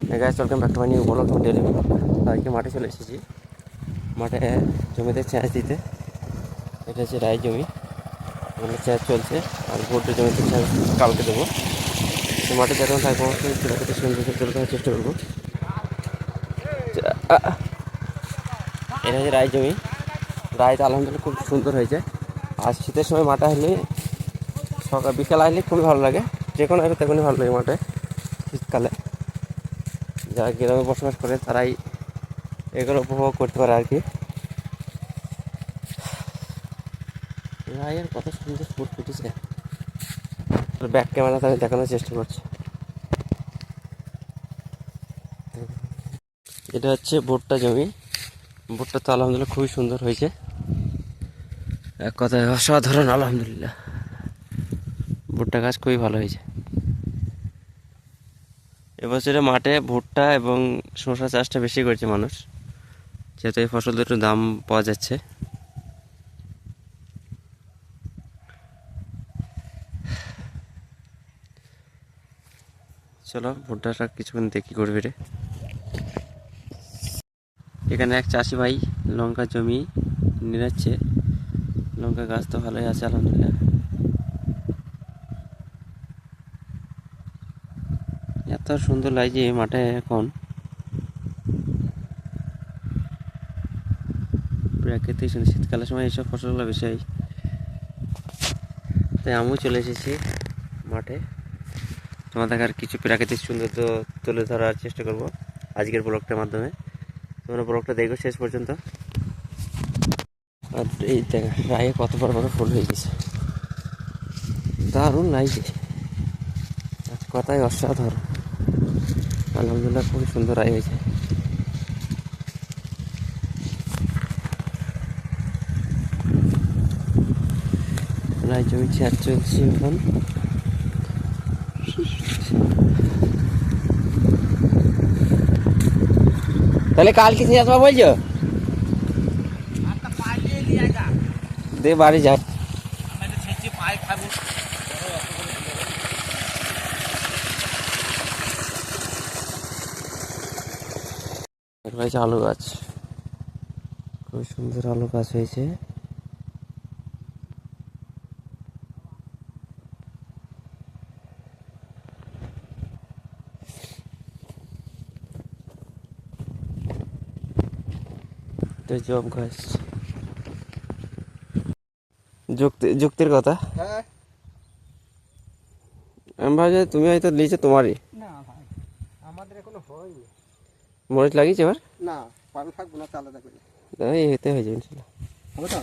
গাছ welcome back to my new daily আজকে মাঠে চলে এসেছি মাঠে জমিতে চ্যাঁচ দিতে। এটা হচ্ছে রায় জমি। ওখানে চ্যাঁচ চলছে। আর ভোটের জমিতে চ্যাঁচ কালকে দেবো। মাঠে যেরকম থাকব সেটাকে সুন্দর চেষ্টা করব। এটা হচ্ছে রায় জমি। রায়টা আলহামদুলিল্লাহ খুব সুন্দর হয়েছে। আর শীতের সময় মাঠে আসলে সকাল বিকাল আসলে খুবই ভালো লাগে। যে কোনো হবে তেমনই ভালো লাগে মাঠে শীতকালে। যারা গ্রামে বসবাস করে, তারাই এগুলো উপভোগ করতে পারে আর কি। রায়ের কত সুন্দর ফুট ফুটেছে। ব্যাক ক্যামেরা আমি দেখানোর চেষ্টা করছি। এটা হচ্ছে ভুট্টা জমি। ভুট্টা তো আলহামদুলিল্লাহ খুবই সুন্দর হয়েছে। এক কথায় অসাধারণ, আলহামদুলিল্লাহ। ভুট্টা গাছ খুবই ভালো হয়েছে। এবছরে মাঠে ভুট্টা এবং শসা চাষটা বেশি করেছে মানুষ। যেহেতু এই ফসল দুটোর দাম পাওয়া যাচ্ছে। চলো ভুট্টাটা কিছুক্ষণ দেখি করবে রে এখানে এক চাষি ভাই লঙ্কা জমি নিরাচ্ছে লঙ্কা গাছ তো ভালোই আছে, আলহামদুলিল্লাহ। এত সুন্দর লাগছে মাঠে এখন। প্রাকৃতিক শীতকালের সময় এইসব ফসলগুলো বেশি তাই আমিও চলে এসেছি মাঠে। তোমাদের আর কিছু প্রাকৃতিক সৌন্দর্য তুলে ধরার চেষ্টা করব আজকের ব্লগটার মাধ্যমে। তোমরা ব্লগটা দেখো শেষ পর্যন্ত। আর এই দেখা রায়ে কত বড় বড় ফুল হয়ে গেছে। দারুণ লাগছে। কথাই অসাধারণ। আলহামদুলিল্লাহ, খুবই সুন্দর রায় হয়েছে। রায় জমি চেয়ার চলছে এখন তাহলে কাল কিছু আসবা বলছো? দে বাড়ি যাই এটা হয়েছে আলু গাছ। খুব সুন্দর আলু গাছ হয়েছে। জব গাছ। যুক্তি যুক্তির কথা? হ্যাঁ। আমি ভাবছি তুমি হয়তো লিচে তোমারই। না ভাই আমাদের এখনও হয়নি। মরিচ লাগিয়েছে এবার? না পানি থাকব না চালাতে করে। এই হতে হয়ে যাবে ইনশাল্লাহ। হবে তো?